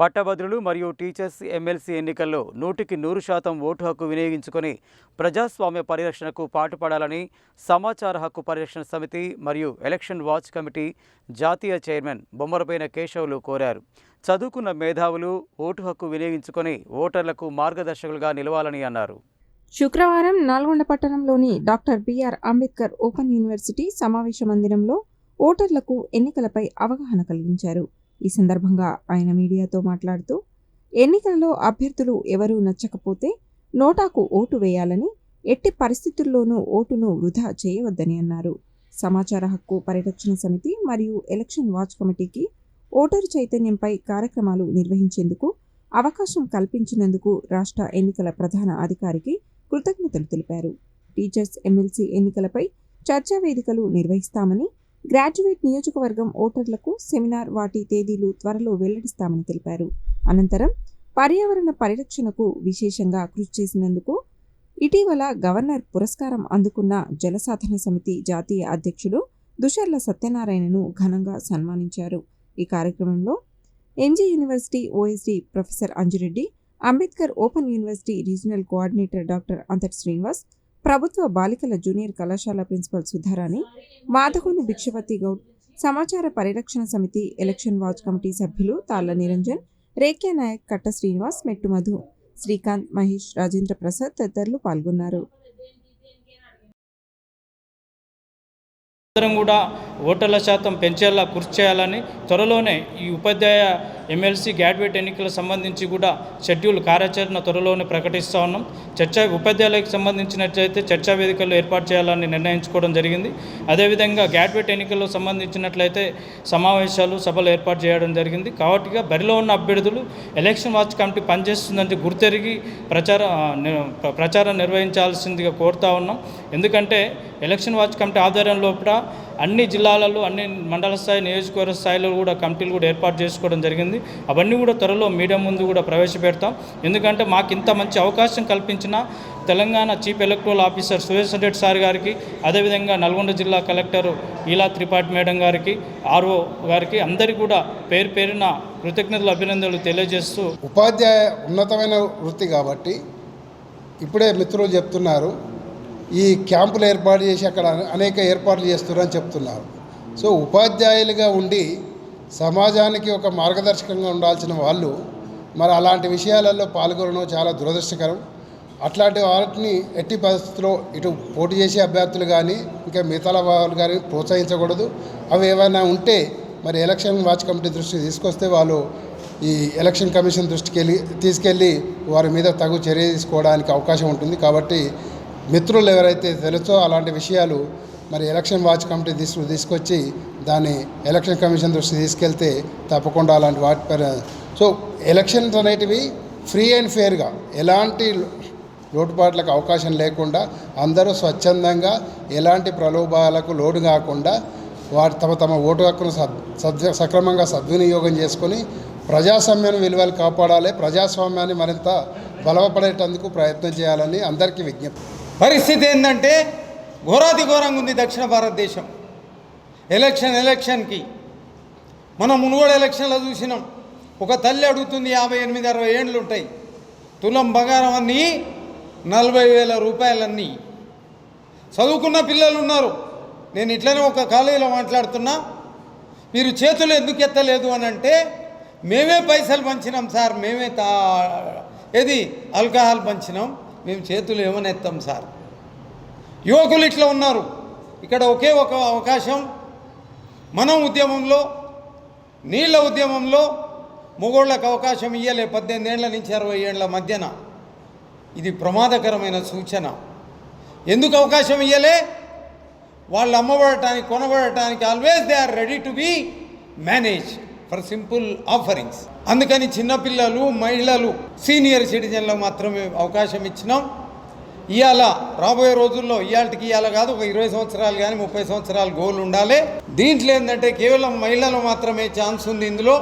పట్టభద్రులు మరియు teachers MLC ఎన్నికల్లో నూటికి నూరు శాతం ఓటు హక్కు వినియోగించుకొని ప్రజాస్వామ్య పరిరక్షణకు పాటుపడాలని సమాచార హక్కు పరిరక్షణ సమితి మరియు ఎలక్షన్ వాచ్ కమిటీ జాతీయ చైర్మన్ బొమ్మరపైన కేశవులు కోరారు. చదువుకున్న మేధావులు ఓటు హక్కు వినియోగించుకొని ఓటర్లకు మార్గదర్శకులుగా నిలవాలని అన్నారు. శుక్రవారం నల్గొండ పట్టణంలోని doctor BR Ambedkar open university సమావేశ మందిరంలో ఓటర్లకు ఎన్నికలపై అవగాహన కలిగించారు. ఈ సందర్భంగా ఆయన మీడియాతో మాట్లాడుతూ ఎన్నికలలో అభ్యర్థులు ఎవరూ నచ్చకపోతే నోటాకు ఓటు వేయాలని ఎట్టి పరిస్థితుల్లోనూ ఓటును వృధా చేయవద్దని అన్నారు. సమాచార హక్కు పరిరక్షణ సమితి మరియు ఎలక్షన్ వాచ్ కమిటీకి ఓటరు చైతన్యంపై కార్యక్రమాలు నిర్వహించేందుకు అవకాశం కల్పించినందుకు రాష్ట్ర ఎన్నికల ప్రధాన అధికారికి కృతజ్ఞతలు తెలిపారు. టీచర్స్ ఎమ్మెల్సీ ఎన్నికలపై చర్చా వేదికలు నిర్వహిస్తామని గ్రాడ్యుయేట్ నియోజకవర్గం ఓటర్లకు సెమినార్ వాటి తేదీలు త్వరలో వెల్లడిస్తామని తెలిపారు. అనంతరం పర్యావరణ పరిరక్షణకు విశేషంగా కృషి చేసినందుకు ఇటీవల గవర్నర్ పురస్కారం అందుకున్న జలసాధన సమితి జాతీయ అధ్యక్షుడు దుషర్ల సత్యనారాయణను ఘనంగా సన్మానించారు. ఈ కార్యక్రమంలో MG university OSD professor Anjureddy Ambedkar open university regional coordinator doctor అంతర్ శ్రీనివాస్ ప్రభుత్వ బాలికల జూనియర్ కళాశాల ప్రిన్సిపల్ సుధారాణి మాధగుని భిక్షపతి గౌడ్ సమాచార పరిరక్షణ సమితి ఎలక్షన్ వాచ్ కమిటీ సభ్యులు తాళ్ళ నిరంజన్ రేఖ్యా నాయక్ కట్ట శ్రీనివాస్ మెట్టు మధు శ్రీకాంత్ మహేష్ రాజేంద్ర ప్రసాద్ తదితరులు పాల్గొన్నారు. అందరం కూడా ఓటర్ల శాతం పెంచేలా కృషి చేయాలని త్వరలోనే ఈ ఉపాధ్యాయ ఎమ్మెల్సీ గ్రాడ్యుయేట్ ఎన్నికలకు సంబంధించి కూడా షెడ్యూల్ కార్యాచరణ త్వరలోనే ప్రకటిస్తూ ఉన్నాం. చర్చా ఉపాధ్యాయులకు సంబంధించినట్లయితే చర్చా వేదికలు ఏర్పాటు చేయాలని నిర్ణయించుకోవడం జరిగింది. అదేవిధంగా గ్రాడ్యుయేట్ ఎన్నికలకు సంబంధించినట్లయితే సమావేశాలు సభలు ఏర్పాటు చేయడం జరిగింది. కాబట్టిగా బరిలో ఉన్న అభ్యర్థులు ఎలక్షన్ వాచ్ కమిటీ పనిచేస్తుందంటే గుర్తెరిగి ప్రచార ప్రచారం నిర్వహించాల్సిందిగా కోరుతా ఉన్నాం. ఎందుకంటే ఎలక్షన్ వాచ్ కమిటీ ఆధ్వర్యం అన్ని జిల్లాలలో అన్ని మండల స్థాయి నియోజకవర్గ స్థాయిలో కూడా కమిటీలు కూడా ఏర్పాటు చేసుకోవడం జరిగింది. అవన్నీ కూడా త్వరలో మీడియా ముందు కూడా ప్రవేశపెడతాం. ఎందుకంటే మాకు ఇంత మంచి అవకాశం కల్పించిన Telangana chief electoral officer Suresh Reddy sir గారికి అదేవిధంగా నల్గొండ జిల్లా కలెక్టర్ ఈలా త్రిపాఠి మేడం గారికి ఆర్ఓ గారికి అందరికీ కూడా పేరు పేరున కృతజ్ఞతలు అభినందనలు తెలియజేస్తూ ఉపాధ్యాయ ఉన్నతమైన వృత్తి కాబట్టి ఇప్పుడే మిత్రులు చెప్తున్నారు. ఈ క్యాంపులు ఏర్పాటు చేసి అక్కడ అనేక ఏర్పాట్లు చేస్తున్నారని చెప్తున్నారు. సో ఉపాధ్యాయులుగా ఉండి సమాజానికి ఒక మార్గదర్శకంగా ఉండాల్సిన వాళ్ళు మరి అలాంటి విషయాలలో పాల్గొనడం చాలా దురదృష్టకరం. అట్లాంటి వాటిని ఎట్టి పరిస్థితుల్లో ఇటు పోటీ చేసే అభ్యర్థులు కానీ ఇంకా మిగతా వాళ్ళు కానీ ప్రోత్సహించకూడదు. అవి ఏమైనా ఉంటే మరి ఎలక్షన్ వాచ్ కమిటీ దృష్టికి తీసుకొస్తే వాళ్ళు ఈ ఎలక్షన్ కమిషన్ దృష్టికి వెళ్ళి తీసుకెళ్ళి వారి మీద తగు చర్య తీసుకోవడానికి అవకాశం ఉంటుంది. కాబట్టి మిత్రులు ఎవరైతే తెలుసో అలాంటి విషయాలు మరి ఎలక్షన్ వాచ్ కమిటీ తీసుకు తీసుకొచ్చి దాన్ని ఎలక్షన్ కమిషన్ దృష్టికి తీసుకెళ్తే తప్పకుండా అలాంటి వాటి సో ఎలక్షన్స్ అనేటివి ఫ్రీ అండ్ ఫేర్గా ఎలాంటి లోటుపాట్లకు అవకాశం లేకుండా అందరూ స్వచ్ఛందంగా ఎలాంటి ప్రలోభాలకు లోటు కాకుండా వారు తమ తమ ఓటు హక్కును సద్ సక్రమంగా సద్వినియోగం చేసుకొని ప్రజాస్వామ్యాన్ని విలువలు కాపాడాలి ప్రజాస్వామ్యాన్ని మరింత బలపడేటందుకు ప్రయత్నం చేయాలని అందరికీ విజ్ఞప్తి. పరిస్థితి ఏంటంటే ఘోరాతి ఘోరంగా ఉంది దక్షిణ భారతదేశం. ఎలక్షన్ ఎలక్షన్కి మనం మునుగోడు ఎలక్షన్లో చూసినాం. ఒక తల్లి అడుగుతుంది యాభై ఎనిమిది అరవై ఏండ్లు ఉంటాయి. తులం బంగారం అన్నీ నలభై వేల రూపాయలన్నీ. చదువుకున్న పిల్లలు ఉన్నారు. నేను ఇట్లనే ఒక కాలేజీలో మాట్లాడుతున్నా. మీరు చేతులు ఎందుకు ఎత్తలేదు అని అంటే మేమే పైసలు పంచినాం సార్ మేమే తా ఏది? ఆల్కహాల్ పంచినాం. మేము చేతులు ఏమనెత్తాం సార్? యువకులు ఇట్లా ఉన్నారు. ఇక్కడ ఒకే ఒక అవకాశం. మనం ఉద్యమంలో నీళ్ళ ఉద్యమంలో మొగోళ్ళకు అవకాశం ఇయ్యలే పద్దెనిమిది ఏళ్ళ నుంచి అరవై ఏళ్ళ మధ్యన. ఇది ప్రమాదకరమైన సూచన. ఎందుకు అవకాశం ఇయ్యలే? వాళ్ళు అమ్మబడటానికి కొనబడటానికి always they are ready to be manage for simple offerings. అందుకని చిన్నపిల్లలు మహిళలు సీనియర్ సిటిజన్లకు మాత్రమే అవకాశం ఇచ్చినాం. ఇవాళ రాబోయే రోజుల్లో ఇవాళకి ఇవాళ కాదు ఒక ఇరవై సంవత్సరాలు కానీ ముప్పై సంవత్సరాలు గోల్ ఉండాలి. దీంట్లో ఏంటంటే కేవలం మహిళలు మాత్రమే ఛాన్స్ ఉంది ఇందులో.